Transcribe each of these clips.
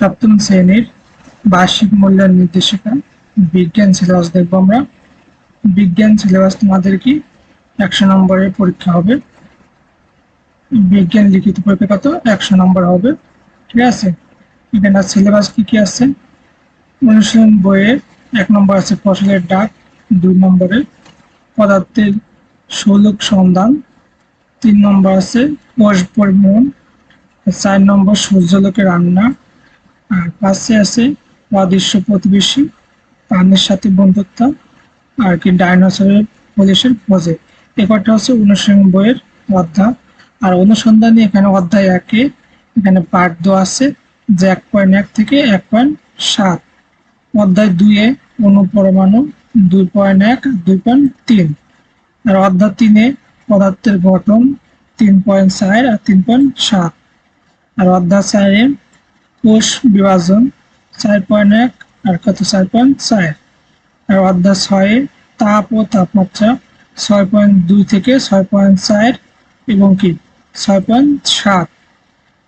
সপ্তম শ্রেণির বার্ষিক মূল্যায়ন নির্দেশিকা, বিজ্ঞান সিলেবাস দেখব আমরা। বিজ্ঞান সিলেবাস তোমাদের কি? একশো নম্বরের পরীক্ষা হবে। বিজ্ঞান লিখিত পরীক্ষা কত? একশো নম্বর হবে। ঠিক আছে? এখানে সিলেবাস কি কি আছে? অনুশীলন বইয়ের এক নম্বর আছে ফসলের ডাক, দুই নম্বরে পদার্থের ষোলক সন্ধান, তিন নম্বর আছে কোষ পরিমন চার নম্বর সূর্যলোকের রান্না আর পাশে আছে অদৃশ্য প্রতিবেশী, প্রাণীর সাথে বন্ধুত্ব আর কি ডাইনোসরের পুলিশের খোঁজে এ হচ্ছে অনুসরণ বইয়ের অধ্যায়। আর অনুসন্ধানী এখানে অধ্যায় একে, এখানে পার্ট দেওয়া আছে যে এক পয়েন্ট এক থেকে এক পয়েন্ট সাত। অধ্যায় দুইয়ে অনুপরমাণু দুই পয়েন্ট এক, দুই পয়েন্ট তিন। আর অধ্যায় তিনে পদার্থের গঠন, তিন পয়েন্ট চার আর তিন পয়েন্ট সাত। আর অধ্যায় চারে কোষ বিভাজন, চার পয়েন্ট এক, আর কত? চার পয়েন্ট চার। আর অধ্যায় ছয়ে, তাপ ও তাপমাত্রা, ছয় পয়েন্ট দুই থেকে ছয় পয়েন্ট চার, এবং কি? ছয় পয়েন্ট সাত।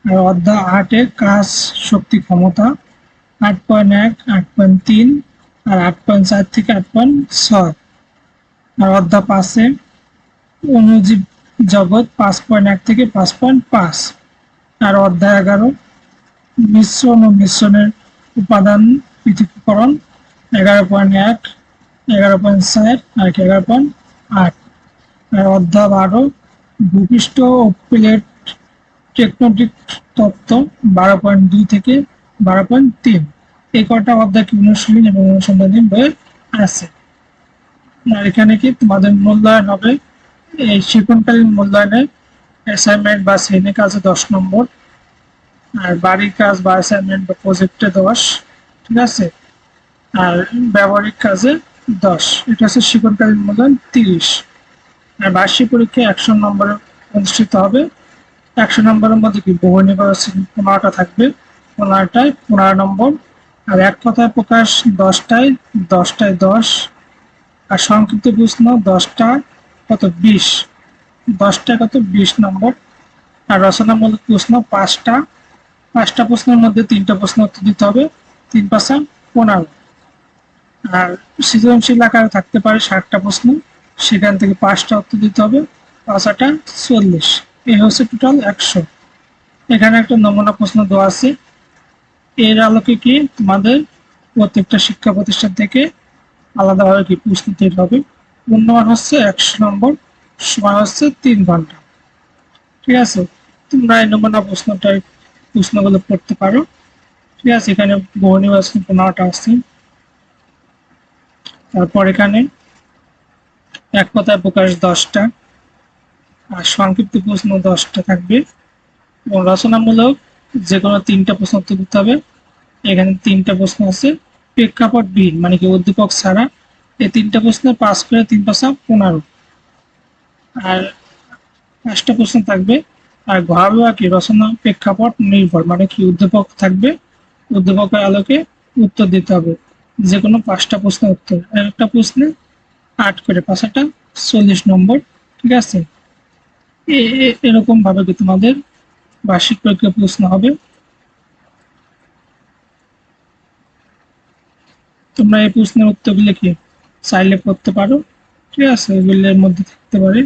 আর অধ্যায় আটে কাজ শক্তি ক্ষমতা, আট পয়েন্ট এক, আট পয়েন্ট তিন, আর আট পয়েন্ট চার থেকে আট পয়েন্ট ছয়। আর অধ্যায় পাঁচে অনুজীব জগৎ, পাঁচ পয়েন্ট এক থেকে পাঁচ পয়েন্ট পাঁচ। আর অধ্যায় এগারো মিশ্রণ ও মিশ্রণের উপাদান পৃথকীকরণ, এগারো পয়েন্ট এক, এগারো পয়েন্ট চার আর এগারো পয়েন্ট আট। আর অধ্যায় বারো, ভূপৃষ্ঠ ও প্লেট টেকনোটিক তত্ত্ব, বারো পয়েন্ট দুই থেকে বারো পয়েন্ট তিন। এই কটা অধ্যায় কি অনুশীলন এবং অনুসন্ধানী বই আছে? আর এখানে কি তোমাদের মূল্যায়ন হবে? এই শিক্ষণকালীন মূল্যায়নে অ্যাসাইনমেন্ট বা শ্রেণি কাজে দশ নম্বর। আর বাড়ির কাজ বা অ্যাসাইনমেন্ট বা প্রজেক্টে দশ, ঠিক আছে? আর ব্যবহারিক কাজে দশ। এটা হচ্ছে শিক্ষণকালীন মূল্যায়ন তিরিশ। আর বার্ষিক পরীক্ষা একশো নম্বরে অনুষ্ঠিত হবে। একশো নম্বরের মধ্যে কি বহু নির্বাচন পনেরোটা থাকবে। পনেরোটায় পনেরো নম্বর। আর এক কথায় প্রকাশ, দশটায় দশটায় দশ। আর সংক্ষিপ্ত প্রশ্ন, দশটা কত বিশ? দশটা কত বিশ নম্বর? আর রচনামূলক প্রশ্ন, পাঁচটা পাঁচটা প্রশ্নের মধ্যে তিনটা প্রশ্ন উত্তর দিতে হবে, তিন পাঁচা পনেরো। আর সৃজনশীল আকারে থাকতে পারে ষাটটা প্রশ্ন, সেখান থেকে পাঁচটা উত্তর দিতে হবে, পাঁচ পাঁচাটা চল্লিশ। এই হচ্ছে টোটাল একশো। এখানে একটা নমুনা প্রশ্ন দেওয়া আছে। এর আলোকে কি তোমাদের প্রত্যেকটা শিক্ষা প্রতিষ্ঠান থেকে আলাদাভাবে কি প্রশ্ন দিতে হবে? পূর্ণমান হচ্ছে একশো নম্বর সময় হচ্ছে তিন ঘণ্টা। ঠিক আছে? তোমরা এই নমুনা প্রশ্নটা প্রশ্নগুলো পড়তে পারো। ঠিক আছে, এখানে বহু নির্বাচন পনেরোটা আছে। তারপর এখানে এক কথায় প্রকাশ দশটা আর সংক্ষিপ্ত প্রশ্ন দশটা থাকবে। এবং রচনামূলক যে কোনো তিনটা প্রশ্ন উত্তর দিতে হবে। এখানে তিনটা প্রশ্ন আছে। প্রেক্ষাপট বিহীন মানে কি উদ্দীপক ছাড়া। এই তিনটা প্রশ্ন পাস করে তিন পাশা পনেরো। আর পাঁচটা প্রশ্ন থাকবে। আর ঘরোয়া কি রচনা প্রেক্ষাপট নির্ভর মানে কি উদ্দীপক থাকবে, উদ্দীপকের আলোকে উত্তর দিতে হবে। যে কোনো পাঁচটা প্রশ্নের উত্তর। একটা প্রশ্নে আট করে, পাঁচটা চল্লিশ নম্বর, ঠিক আছে? এরকম ভাবে কি তোমাদের বার্ষিক পরীক্ষা প্রশ্ন হবে? তোমরা এই প্রশ্নের উত্তরগুলো কি চাইলে করতে পারো? ঠিক আছে, এগুলোর মধ্যে থাকতে পারে।